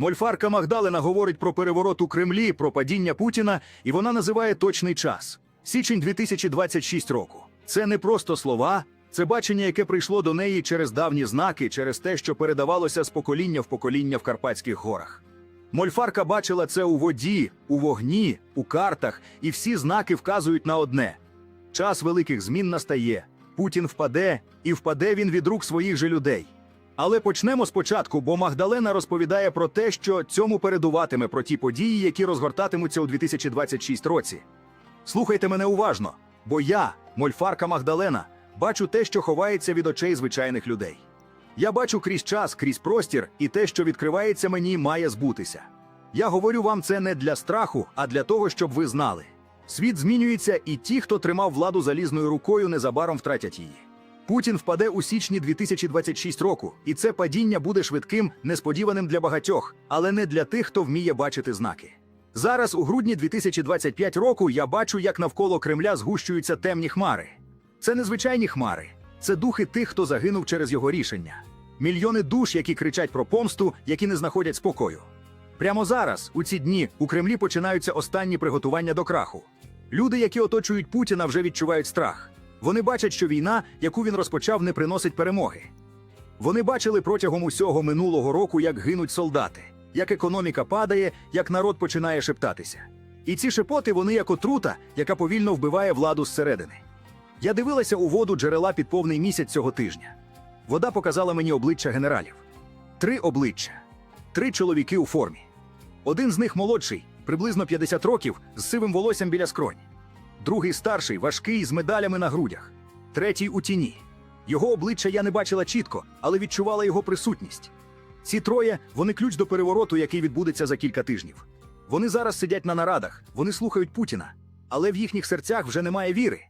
Мольфарка Магдалина говорить про переворот у Кремлі, про падіння Путіна, і вона називає точний час січень 2026 року. Це не просто слова, це бачення, яке прийшло до неї через давні знаки, через те, що передавалося з покоління в покоління в Карпатських горах. Мольфарка бачила це у воді, у вогні, у картах, і всі знаки вказують на одне: час великих змін настає. Путін впаде, і впаде він від рук своїх же людей. Але почнемо спочатку, бо Магдалена розповідає про те, що цьому передуватиме про ті події, які розгортатимуться у 2026 році. Слухайте мене уважно, бо я, мольфарка Магдалена, бачу те, що ховається від очей звичайних людей. Я бачу крізь час, крізь простір, і те, що відкривається мені, має збутися. Я говорю вам це не для страху, а для того, щоб ви знали. Світ змінюється, і ті, хто тримав владу залізною рукою, незабаром втратять її. Путін впаде у січні 2026 року, і це падіння буде швидким, несподіваним для багатьох, але не для тих, хто вміє бачити знаки. Зараз, у грудні 2025 року, я бачу, як навколо Кремля згущуються темні хмари. Це незвичайні хмари, це духи тих, хто загинув через його рішення. Мільйони душ, які кричать про помсту, які не знаходять спокою. Прямо зараз, у ці дні, у Кремлі починаються останні приготування до краху. Люди, які оточують Путіна, вже відчувають страх. Вони бачать, що війна, яку він розпочав, не приносить перемоги. Вони бачили протягом усього минулого року, як гинуть солдати, як економіка падає, як народ починає шептатися. І ці шепоти вони як отрута, яка повільно вбиває владу зсередини. Я дивилася у воду джерела під повний місяць цього тижня. Вода показала мені обличчя генералів. Три обличчя, три чоловіки у формі. Один з них молодший, приблизно 50 років, з сивим волоссям біля скронь. Другий старший, важкий, з медалями на грудях. Третій у тіні. Його обличчя я не бачила чітко, але відчувала його присутність. Ці троє вони ключ до перевороту, який відбудеться за кілька тижнів. Вони зараз сидять на нарадах, вони слухають Путіна, але в їхніх серцях вже немає віри.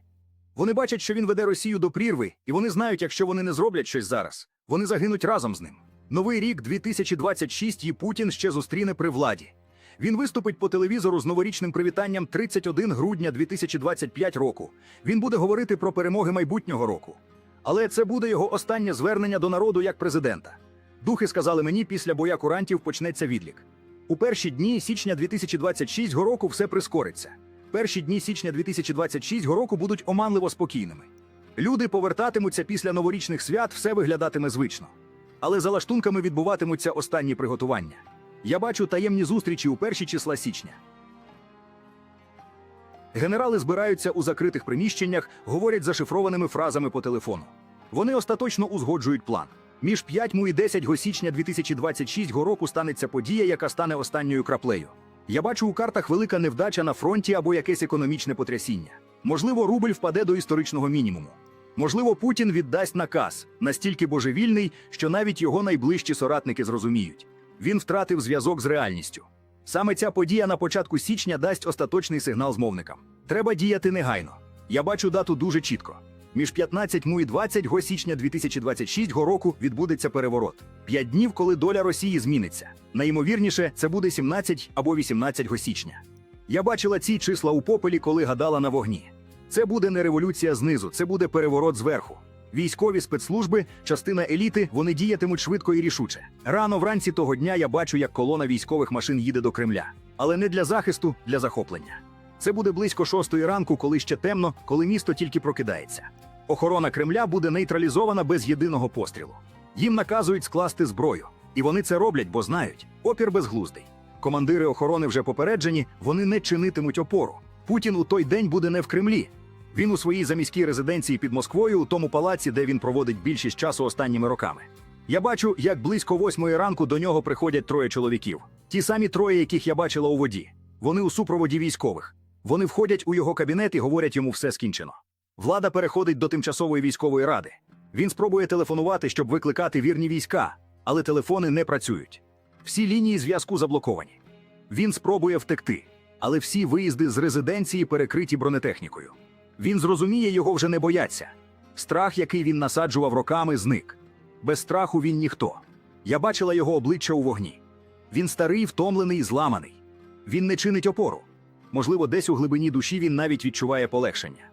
Вони бачать, що він веде Росію до прірви, і вони знають, якщо вони не зроблять щось зараз, вони загинуть разом з ним. Новий рік 2026 і Путін ще зустріне при владі. Він виступить по телевізору з новорічним привітанням 31 грудня 2025 року. Він буде говорити про перемоги майбутнього року. Але це буде його останнє звернення до народу як президента. Духи сказали мені, після боя курантів почнеться відлік. У перші дні січня 2026 року все прискориться. Перші дні січня 2026 року будуть оманливо спокійними. Люди повертатимуться після новорічних свят, все виглядатиме звично. Але за лаштунками відбуватимуться останні приготування. Я бачу таємні зустрічі у перші числа січня. Генерали збираються у закритих приміщеннях, говорять зашифрованими фразами по телефону. Вони остаточно узгоджують план. Між 5 і 10 січня 2026 року станеться подія, яка стане останньою краплею. Я бачу у картах велика невдача на фронті або якесь економічне потрясіння. Можливо, рубль впаде до історичного мінімуму. Можливо, Путін віддасть наказ настільки божевільний, що навіть його найближчі соратники зрозуміють. Він втратив зв'язок з реальністю. Саме ця подія на початку січня дасть остаточний сигнал змовникам. Треба діяти негайно. Я бачу дату дуже чітко. Між 15 і 20 січня 2026 року відбудеться переворот. П'ять днів, коли доля Росії зміниться. Найімовірніше, це буде 17 або 18 січня. Я бачила ці числа у попелі, коли гадала на вогні. Це буде не революція знизу, це буде переворот зверху. Військові спецслужби, частина еліти, вони діятимуть швидко і рішуче. Рано вранці того дня я бачу, як колона військових машин їде до Кремля. Але не для захисту, для захоплення. Це буде близько шостої ранку, коли ще темно, коли місто тільки прокидається. Охорона Кремля буде нейтралізована без єдиного пострілу. Їм наказують скласти зброю. І вони це роблять, бо знають, опір безглуздий. Командири охорони вже попереджені, вони не чинитимуть опору. Путін у той день буде не в Кремлі. Він у своїй заміській резиденції під Москвою, у тому палаці, де він проводить більшість часу останніми роками. Я бачу, як близько восьмої ранку до нього приходять троє чоловіків. Ті самі троє, яких я бачила у воді. Вони у супроводі військових. Вони входять у його кабінет і говорять йому все скінчено. Влада переходить до тимчасової військової ради. Він спробує телефонувати, щоб викликати вірні війська, але телефони не працюють. Всі лінії зв'язку заблоковані. Він спробує втекти, але всі виїзди з резиденції перекриті бронетехнікою. Він зрозуміє, його вже не бояться. Страх, який він насаджував роками, зник. Без страху він ніхто. Я бачила його обличчя у вогні. Він старий, втомлений, зламаний. Він не чинить опору. Можливо, десь у глибині душі він навіть відчуває полегшення.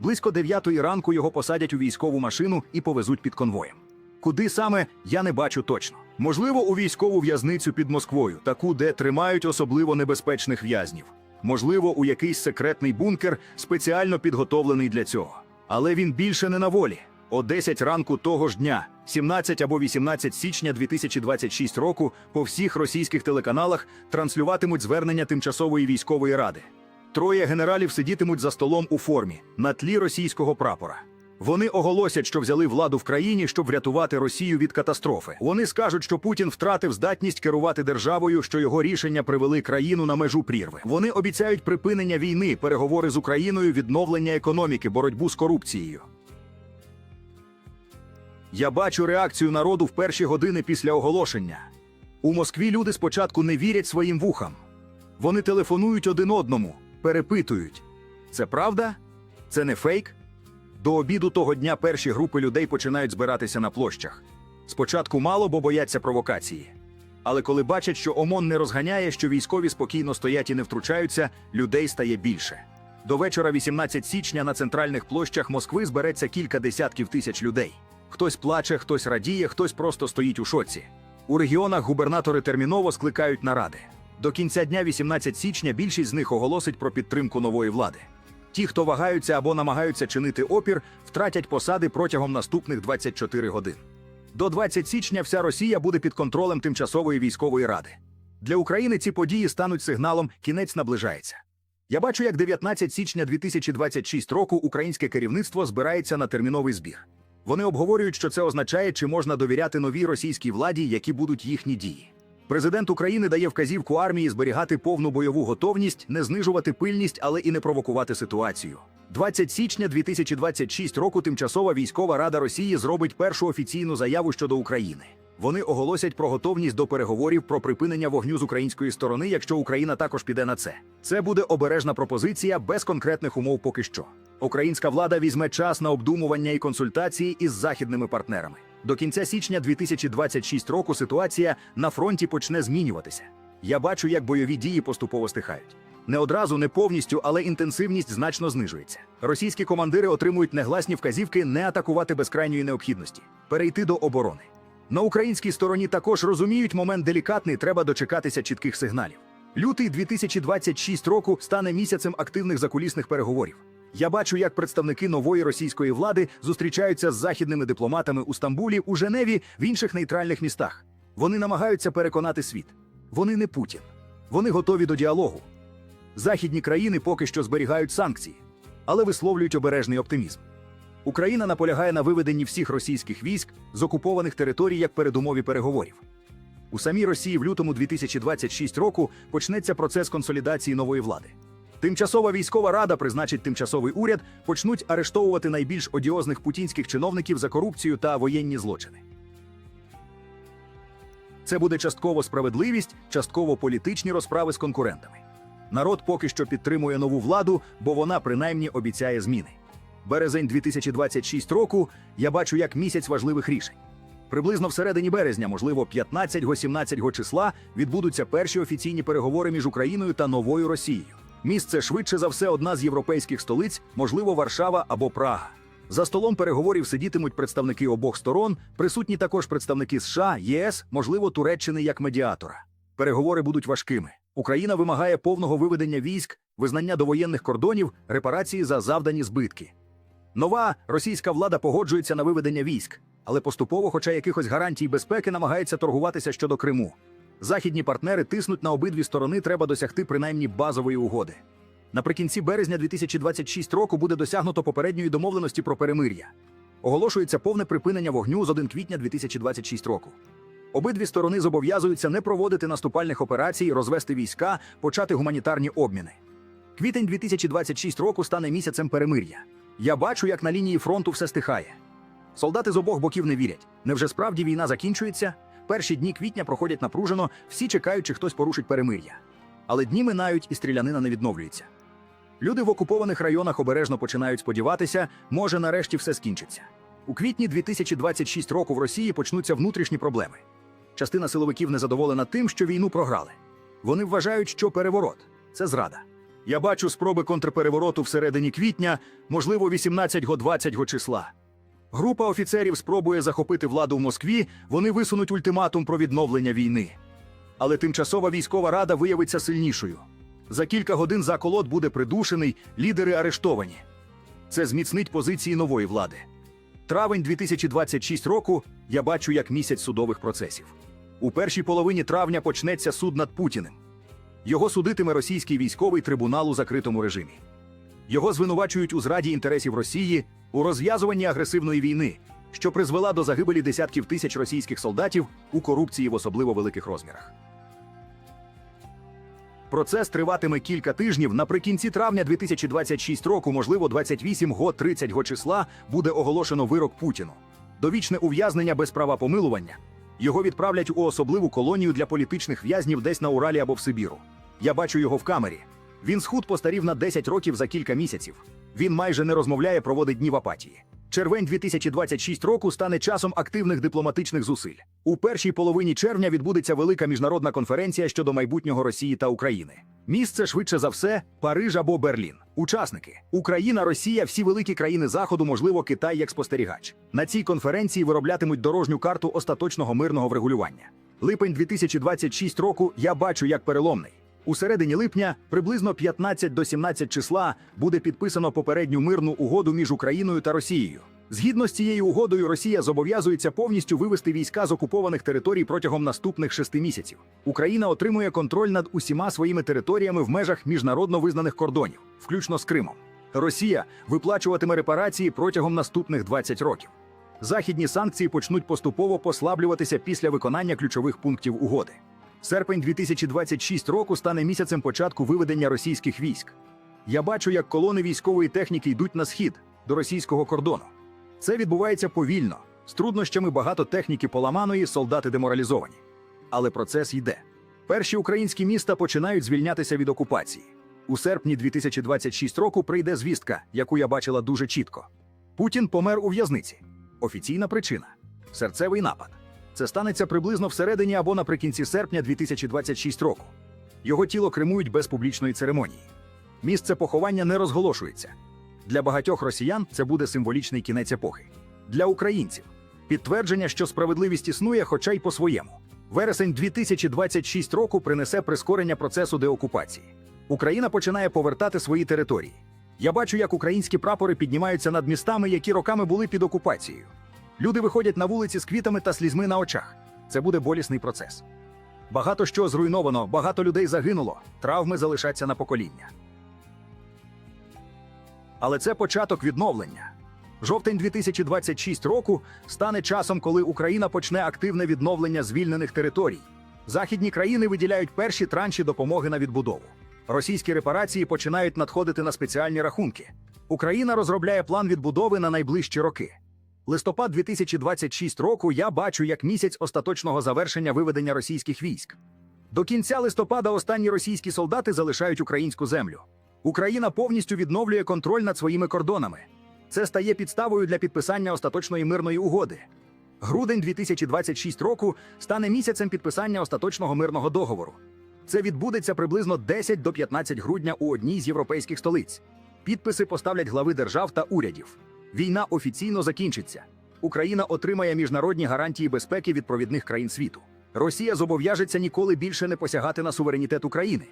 Близько дев'ятої ранку його посадять у військову машину і повезуть під конвоєм. Куди саме я не бачу точно. Можливо, у військову в'язницю під Москвою, таку, де тримають особливо небезпечних в'язнів. Можливо, у якийсь секретний бункер, спеціально підготовлений для цього. Але він більше не на волі. О 10 ранку того ж дня, 17 або 18 січня 2026 року, по всіх російських телеканалах транслюватимуть звернення тимчасової військової ради. Троє генералів сидітимуть за столом у формі на тлі російського прапора. Вони оголосять, що взяли владу в країні, щоб врятувати Росію від катастрофи. Вони скажуть, що Путін втратив здатність керувати державою, що його рішення привели країну на межу прірви. Вони обіцяють припинення війни, переговори з Україною, відновлення економіки, боротьбу з корупцією. Я бачу реакцію народу в перші години після оголошення. У Москві люди спочатку не вірять своїм вухам. Вони телефонують один одному, перепитують: це правда? Це не фейк? До обіду того дня перші групи людей починають збиратися на площах. Спочатку мало, бо бояться провокації. Але коли бачать, що ОМОН не розганяє, що військові спокійно стоять і не втручаються, людей стає більше. До вечора, 18 січня, на центральних площах Москви збереться кілька десятків тисяч людей. Хтось плаче, хтось радіє, хтось просто стоїть у шоці. У регіонах губернатори терміново скликають наради. До кінця дня, 18 січня, більшість з них оголосить про підтримку нової влади. Ті, хто вагаються або намагаються чинити опір, втратять посади протягом наступних 24 годин. До 20 січня вся Росія буде під контролем тимчасової військової ради. Для України ці події стануть сигналом кінець наближається. Я бачу, як 19 січня 2026 року українське керівництво збирається на терміновий збір. Вони обговорюють, що це означає, чи можна довіряти новій російській владі, які будуть їхні дії. Президент України дає вказівку армії зберігати повну бойову готовність, не знижувати пильність, але і не провокувати ситуацію. 20 січня 2026 року Тимчасова військова рада Росії зробить першу офіційну заяву щодо України. Вони оголосять про готовність до переговорів про припинення вогню з української сторони, якщо Україна також піде на це. Це буде обережна пропозиція без конкретних умов поки що. Українська влада візьме час на обдумування і консультації із західними партнерами. До кінця січня 2026 року ситуація на фронті почне змінюватися. Я бачу, як бойові дії поступово стихають. Не одразу, не повністю, але інтенсивність значно знижується. Російські командири отримують негласні вказівки не атакувати без крайньої необхідності, перейти до оборони. На українській стороні також розуміють момент делікатний, треба дочекатися чітких сигналів. Лютий 2026 року стане місяцем активних закулісних переговорів. Я бачу, як представники нової російської влади зустрічаються з західними дипломатами у Стамбулі, у Женеві, в інших нейтральних містах. Вони намагаються переконати світ. Вони не Путін. Вони готові до діалогу. Західні країни поки що зберігають санкції, але висловлюють обережний оптимізм. Україна наполягає на виведенні всіх російських військ з окупованих територій як передумові переговорів. У самій Росії в лютому 2026 року почнеться процес консолідації нової влади. Тимчасова військова рада призначить тимчасовий уряд, почнуть арештовувати найбільш одіозних путінських чиновників за корупцію та воєнні злочини. Це буде частково справедливість, частково політичні розправи з конкурентами. Народ поки що підтримує нову владу, бо вона принаймні обіцяє зміни. Березень 2026 року я бачу як місяць важливих рішень. Приблизно всередині березня, можливо, 15-17 числа, відбудуться перші офіційні переговори між Україною та новою Росією. Місце швидше за все одна з європейських столиць, можливо, Варшава або Прага. За столом переговорів сидітимуть представники обох сторон, присутні також представники США, ЄС, можливо, Туреччини як медіатора. Переговори будуть важкими. Україна вимагає повного виведення військ, визнання довоєнних кордонів, репарації за завдані збитки. Нова російська влада погоджується на виведення військ, але поступово, хоча якихось гарантій безпеки, намагається торгуватися щодо Криму. Західні партнери тиснуть на обидві сторони, треба досягти принаймні базової угоди. Наприкінці березня 2026 року буде досягнуто попередньої домовленості про перемир'я. Оголошується повне припинення вогню з 1 квітня 2026 року. Обидві сторони зобов'язуються не проводити наступальних операцій, розвести війська, почати гуманітарні обміни. Квітень 2026 року стане місяцем перемир'я. Я бачу, як на лінії фронту все стихає. Солдати з обох боків не вірять. Невже справді війна закінчується? Перші дні квітня проходять напружено, всі чекають, чи хтось порушить перемир'я. Але дні минають і стрілянина не відновлюється. Люди в окупованих районах обережно починають сподіватися, може нарешті все скінчиться. У квітні 2026 року в Росії почнуться внутрішні проблеми. Частина силовиків незадоволена тим, що війну програли. Вони вважають, що переворот це зрада. Я бачу спроби контрперевороту всередині квітня, можливо, 18-20 числа. Група офіцерів спробує захопити владу в Москві, вони висунуть ультиматум про відновлення війни. Але тимчасова військова рада виявиться сильнішою. За кілька годин заколот буде придушений, лідери арештовані. Це зміцнить позиції нової влади. Травень 2026 року я бачу як місяць судових процесів. У першій половині травня почнеться суд над Путіним. Його судитиме російський військовий трибунал у закритому режимі. Його звинувачують у зраді інтересів Росії у розв'язуванні агресивної війни, що призвела до загибелі десятків тисяч російських солдатів у корупції в особливо великих розмірах. Процес триватиме кілька тижнів. Наприкінці травня 2026 року, можливо, 28 го 30 го числа, буде оголошено вирок Путіну. Довічне ув'язнення без права помилування. Його відправлять у особливу колонію для політичних в'язнів десь на Уралі або в Сибіру. Я бачу його в камері. Він схуд постарів на 10 років за кілька місяців. Він майже не розмовляє, проводить дні в апатії. Червень 2026 року стане часом активних дипломатичних зусиль. У першій половині червня відбудеться велика міжнародна конференція щодо майбутнього Росії та України. Місце швидше за все Париж або Берлін. Учасники Україна, Росія, всі великі країни Заходу, можливо, Китай як спостерігач. На цій конференції вироблятимуть дорожню карту остаточного мирного врегулювання. Липень 2026 року я бачу як переломний. У середині липня, приблизно 15 до 17 числа, буде підписано попередню мирну угоду між Україною та Росією. Згідно з цією угодою, Росія зобов'язується повністю вивести війська з окупованих територій протягом наступних шести місяців. Україна отримує контроль над усіма своїми територіями в межах міжнародно визнаних кордонів, включно з Кримом. Росія виплачуватиме репарації протягом наступних 20 років. Західні санкції почнуть поступово послаблюватися після виконання ключових пунктів угоди. Серпень 2026 року стане місяцем початку виведення російських військ. Я бачу, як колони військової техніки йдуть на схід до російського кордону. Це відбувається повільно, з труднощами багато техніки поламаної, солдати деморалізовані. Але процес йде. Перші українські міста починають звільнятися від окупації. У серпні 2026 року прийде звістка, яку я бачила дуже чітко. Путін помер у в'язниці. Офіційна причина серцевий напад. Це станеться приблизно всередині або наприкінці серпня 2026 року. Його тіло кремують без публічної церемонії. Місце поховання не розголошується. Для багатьох росіян це буде символічний кінець епохи. Для українців підтвердження, що справедливість існує, хоча й по-своєму. Вересень 2026 року принесе прискорення процесу деокупації. Україна починає повертати свої території. Я бачу, як українські прапори піднімаються над містами, які роками були під окупацією. Люди виходять на вулиці з квітами та слізьми на очах. Це буде болісний процес. Багато що зруйновано, багато людей загинуло, травми залишаться на покоління. Але це початок відновлення. Жовтень 2026 року стане часом, коли Україна почне активне відновлення звільнених територій. Західні країни виділяють перші транші допомоги на відбудову. Російські репарації починають надходити на спеціальні рахунки. Україна розробляє план відбудови на найближчі роки. Листопад 2026 року я бачу як місяць остаточного завершення виведення російських військ. До кінця листопада останні російські солдати залишають українську землю. Україна повністю відновлює контроль над своїми кордонами. Це стає підставою для підписання остаточної мирної угоди. Грудень 2026 року стане місяцем підписання остаточного мирного договору. Це відбудеться приблизно 10 до 15 грудня у одній з європейських столиць. Підписи поставлять глави держав та урядів. Війна офіційно закінчиться. Україна отримає міжнародні гарантії безпеки від провідних країн світу. Росія зобов'яжеться ніколи більше не посягати на суверенітет України.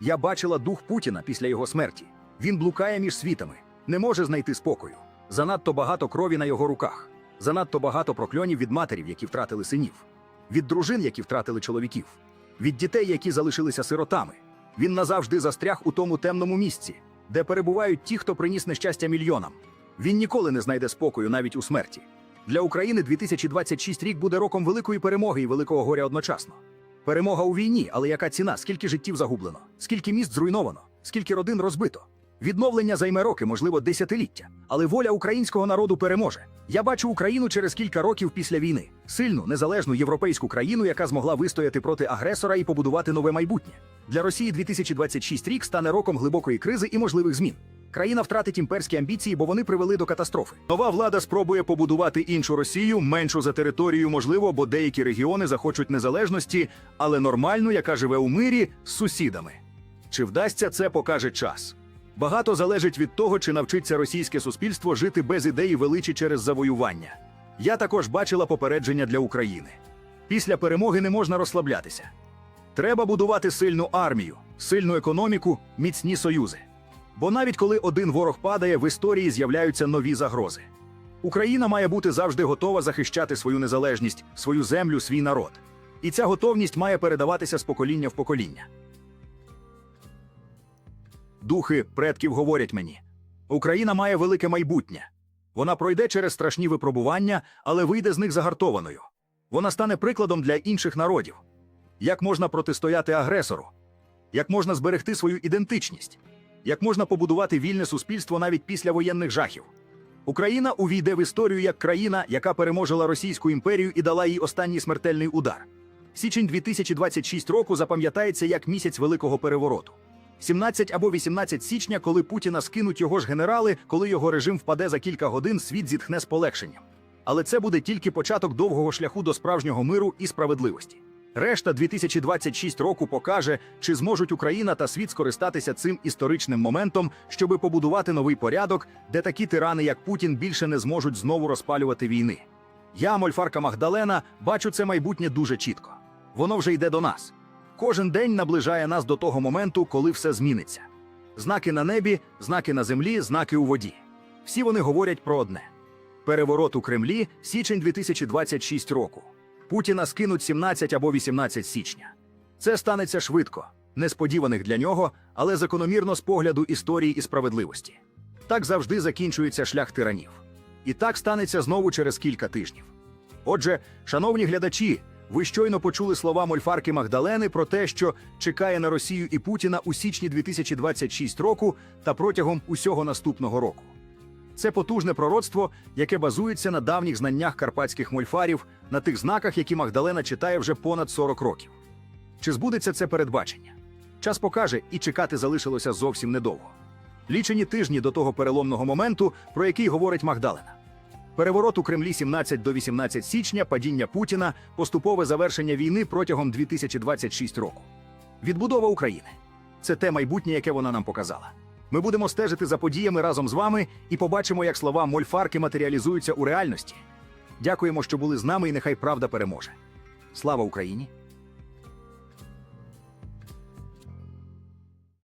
Я бачила дух Путіна після його смерті. Він блукає між світами, не може знайти спокою. Занадто багато крові на його руках, занадто багато прокльонів від матерів, які втратили синів, від дружин, які втратили чоловіків, від дітей, які залишилися сиротами. Він назавжди застряг у тому темному місці, де перебувають ті, хто приніс нещастя мільйонам. Він ніколи не знайде спокою навіть у смерті. Для України 2026 рік буде роком великої перемоги і великого горя одночасно. Перемога у війні, але яка ціна? Скільки життів загублено, скільки міст зруйновано, скільки родин розбито. Відновлення займе роки, можливо, десятиліття, але воля українського народу переможе. Я бачу Україну через кілька років після війни, сильну, незалежну європейську країну, яка змогла вистояти проти агресора і побудувати нове майбутнє. Для Росії 2026 рік стане роком глибокої кризи і можливих змін. Країна втратить імперські амбіції, бо вони привели до катастрофи. Нова влада спробує побудувати іншу Росію, меншу за територію, можливо, бо деякі регіони захочуть незалежності, але нормальну, яка живе у мирі з сусідами. Чи вдасться це, покаже час. Багато залежить від того, чи навчиться російське суспільство жити без ідеї величі через завоювання. Я також бачила попередження для України. Після перемоги не можна розслаблятися. Треба будувати сильну армію, сильну економіку, міцні союзи. Бо навіть коли один ворог падає, в історії з'являються нові загрози. Україна має бути завжди готова захищати свою незалежність, свою землю, свій народ. І ця готовність має передаватися з покоління в покоління. Духи предків говорять мені: Україна має велике майбутнє. Вона пройде через страшні випробування, але вийде з них загартованою. Вона стане прикладом для інших народів. Як можна протистояти агресору? Як можна зберегти свою ідентичність? Як можна побудувати вільне суспільство навіть після воєнних жахів? Україна увійде в історію як країна, яка переможила Російську імперію і дала їй останній смертельний удар. Січень 2026 року запам'ятається як місяць великого перевороту. 17 або 18 січня, коли Путіна скинуть його ж генерали, коли його режим впаде за кілька годин, світ зітхне з полегшенням. Але це буде тільки початок довгого шляху до справжнього миру і справедливості. Решта 2026 року покаже, чи зможуть Україна та світ скористатися цим історичним моментом, щоби побудувати новий порядок, де такі тирани, як Путін, більше не зможуть знову розпалювати війни. Я, Мольфарка Магдалена, бачу це майбутнє дуже чітко. Воно вже йде до нас. Кожен день наближає нас до того моменту, коли все зміниться. Знаки на небі, знаки на землі, знаки у воді. Всі вони говорять про одне: переворот у Кремлі, січень 2026 року. Путіна скинуть 17 або 18 січня. Це станеться швидко, несподіваних для нього, але закономірно з погляду історії і справедливості. Так завжди закінчується шлях тиранів. І так станеться знову через кілька тижнів. Отже, шановні глядачі, ви щойно почули слова Мольфарки Магдалени про те, що чекає на Росію і Путіна у січні 2026 року та протягом усього наступного року. Це потужне пророцтво, яке базується на давніх знаннях карпатських мольфарів, на тих знаках, які Магдалена читає вже понад 40 років. Чи збудеться це передбачення? Час покаже, і чекати залишилося зовсім недовго. Лічені тижні до того переломного моменту, про який говорить Магдалена. Переворот у Кремлі 17 до 18 січня, падіння Путіна, поступове завершення війни протягом 2026 року. Відбудова України це те майбутнє, яке вона нам показала. Ми будемо стежити за подіями разом з вами і побачимо, як слова Мольфарки матеріалізуються у реальності. Дякуємо, що були з нами, і нехай правда переможе. Слава Україні!